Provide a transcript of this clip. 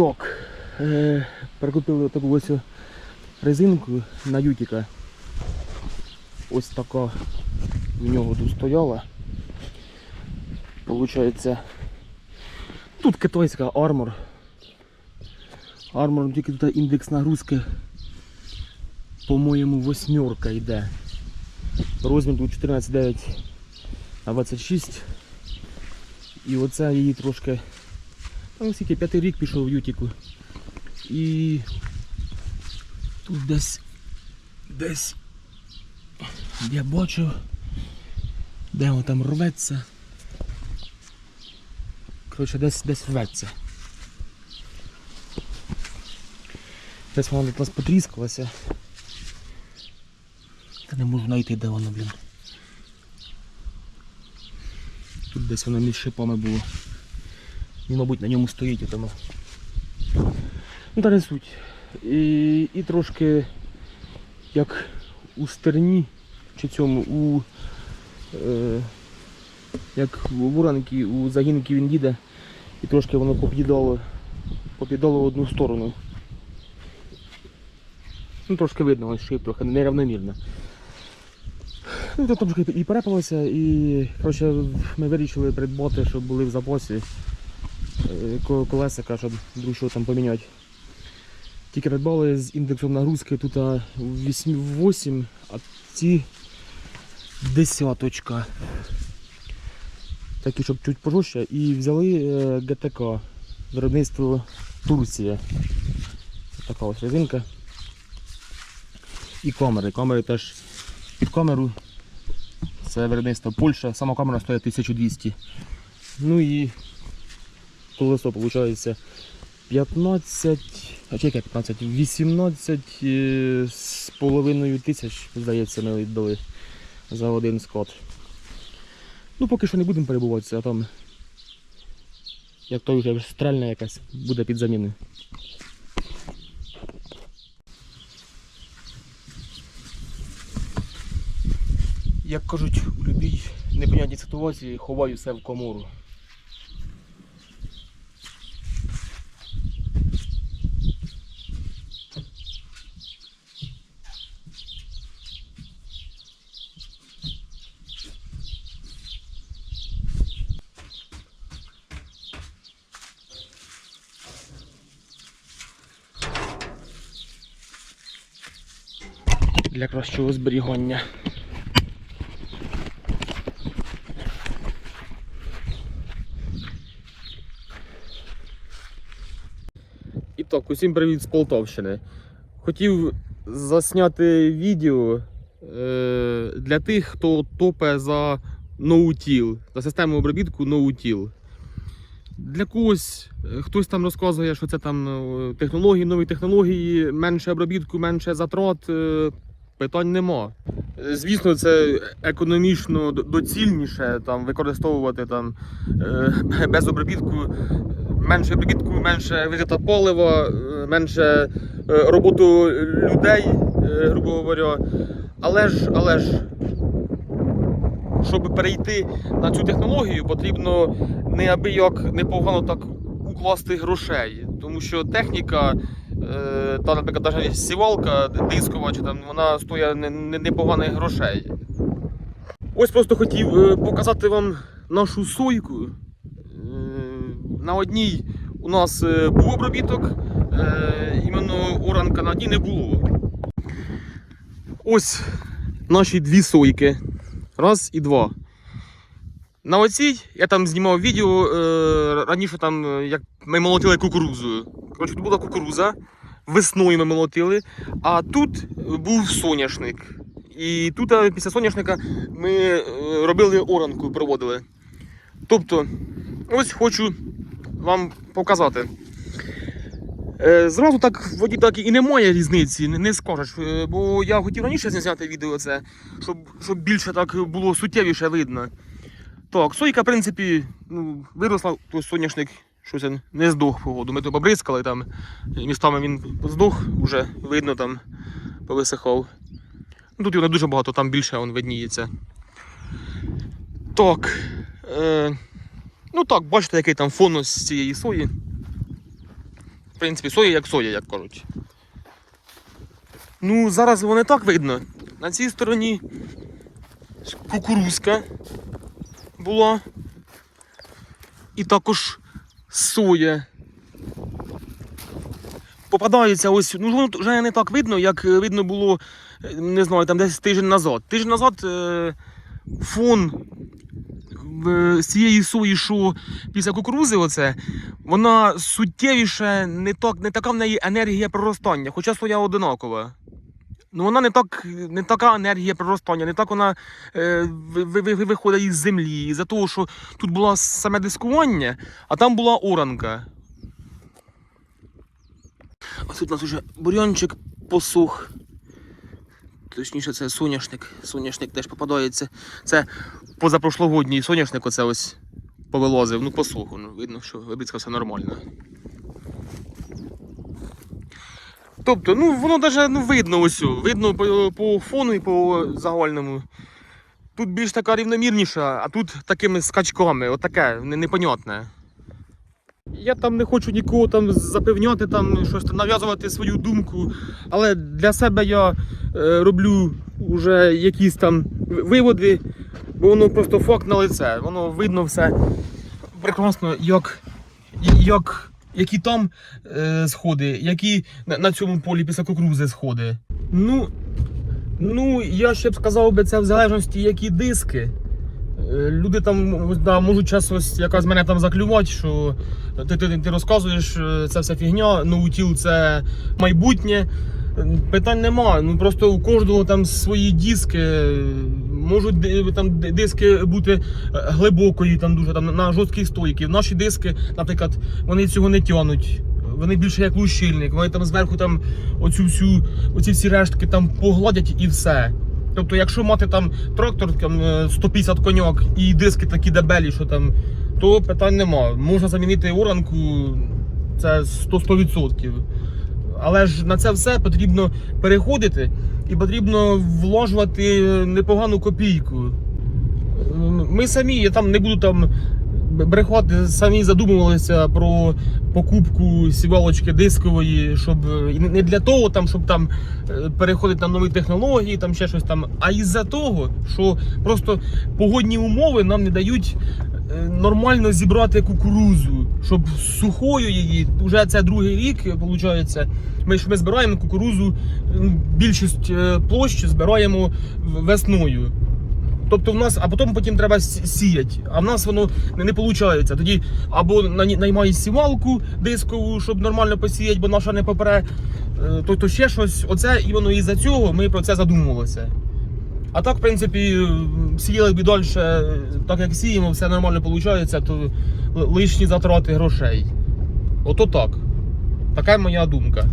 І е, прикупили таку ось резинку на Ютіка. Ось така в нього тут стояла. Получається, тут китайська армор. Армор тільки тут індекс нагрузки, по-моєму, восьмерка йде. Розмір тут 14,9 на 26. І оце її трошки. Там скільки п'ятий рік пішов в Ютіку. І тут десь десь я бачу, де воно там рветься. Коротше, десь десь рветься. Десь у нас потріскалася. Та не можу знайти, де воно, блін. Тут десь воно між шипами було. Він, мабуть, на ньому стоїть тому. Ну та не суть. І, і трошки як у стерні чи цьому у е, як в уранки у загінки він їде і трошки воно поп'їдало поп'їдало в одну сторону. Ну трошки видно, ось шип трохи нерівномірно. Ну, то трошки і перепалося, і коротше, ми вирішили придбати, щоб були в запасі колесика, щоб друг там поміняти. Тільки придбали з індексом нагрузки тут 8, 8, а ці десяточка. Такі, щоб чуть пожорстче. І взяли е, ГТК виробництво Турція. Така ось резинка. І камери. Камери теж під камеру. Це виробництво Польща. Сама камера стоїть 1200. Ну і колесо виходить 15, а чи яке 15, 18 е, з половиною тисяч, здається, ми віддали за один скот. Ну поки що не будемо перебуватися, а там як той вже стрельна якась буде під заміну. Як кажуть, у будь-якій непонятній ситуації ховаю все в комору. Для кращого зберігання. І так, усім привіт з Полтавщини. Хотів засняти відео е, для тих, хто топе за ноутіл, за систему обробітку ноутіл. Для когось е, хтось там розказує, що це там е, технології, нові технології, менше обробітку, менше затрат. Питань нема. Звісно, це економічно доцільніше там, використовувати там, е, без обробітку менше обробітку, менше витрата палива, е, менше е, роботу людей, грубо говоря. Але ж, але ж, щоб перейти на цю технологію, потрібно неабияк непогано так укласти грошей. Тому що техніка, та, наприклад, навіть сівалка дискова, чи там, вона стоїть не- не- непоганих грошей. Ось просто хотів е, показати вам нашу сойку. Е, На одній у нас е, був обробіток, е, іменно оранка на одній не було. Ось наші дві сойки. Раз і два. На оцій я там знімав відео е, раніше, там, е, як ми молотили кукурудзу. Коротше, тут була кукуруза, весною ми молотили, а тут був соняшник. І тут після соняшника ми е, робили оранку, проводили. Тобто, ось хочу вам показати. Е, Зразу так воді так і немає різниці, не- не скажеш. Е, Бо я хотів раніше зняти відео це, щоб, щоб більше так було суттєвіше видно. Так, сойка, в принципі, ну, виросла, то соняшник щось не здох погоду. Ми то побризкали там, містами він здох, вже видно там повисихав. Ну, Тут його не дуже багато, там більше він видніється. Так. Е, ну так, бачите, який там фон з цієї сої. В принципі, соя як соя, як кажуть. Ну, зараз воно не так видно. На цій стороні кукурузка була. І також соя. Попадається ось, ну вже не так видно, як е, видно було, е, не знаю, там десь тиждень назад. Тиждень назад е, фон з цієї сої, що після кукурузи, оце, вона суттєвіше, не, так, не така в неї енергія проростання, хоча соя одинакова. Ну вона не так, не така енергія проростання, не так вона е, ви- ви- ви- виходить із землі. Із-за того, що тут було саме дискування, а там була оранка. Ось тут у нас вже бурьончик посух. Точніше, це соняшник. Соняшник теж попадається. Це позапрошлогодній соняшник, оце ось повилозив. Ну, посух. Ну, видно, що вибіцька все нормально. Тобто, ну воно навіть ну, видно ось. Видно по, по фону і по загальному. Тут більш така рівномірніша, а тут такими скачками, отаке, непонятне. Я там не хочу нікого там запевняти, там щось нав'язувати свою думку. Але для себе я е, роблю вже якісь там виводи, бо воно просто факт на лице. Воно видно все прекрасно, як, як, які там е, сходи, які на, на цьому полі після кукурузи сходи. Ну, ну, я ще б сказав би це в залежності, які диски. Е, Люди там да, можуть час якась мене там заклювати, що ти, ти, ти розказуєш, е, це вся фігня, ноутіл це майбутнє. Е, Питань нема. Ну просто у кожного там свої диски. е, Можуть там диски бути е, глибокої, там дуже там на жорсткій стойки. Наші диски, наприклад, вони цього не тянуть. Вони більше як лущильник. Вони там зверху там оцю всю, оці всі рештки там погладять і все. Тобто, якщо мати там трактор там, е, 150 коньок і диски такі дебелі, що там, то питань нема. Можна замінити оранку, це 100 100%. Але ж на це все потрібно переходити і потрібно вложувати непогану копійку. Ми самі, я там не буду там брехати, самі задумувалися про покупку сівалочки дискової, щоб не для того, там, щоб там е, переходити на нові технології, там ще щось там, а із-за того, що просто погодні умови нам не дають е, нормально зібрати кукурузу, щоб сухою її, вже це другий рік, виходить, ми ж ми збираємо кукурузу, більшість е, площі збираємо весною. Тобто в нас, а потім потім треба сіяти. А в нас воно не, не виходить. Тоді або наймаєш сівалку дискову, щоб нормально посіяти, бо наша не попере, е, то, то ще щось. Оце і воно із-за цього ми про це задумувалися. А так, в принципі, сіяли б далі, так як сіємо, все нормально виходить, то лишні затрати грошей. Ото так. Така моя думка.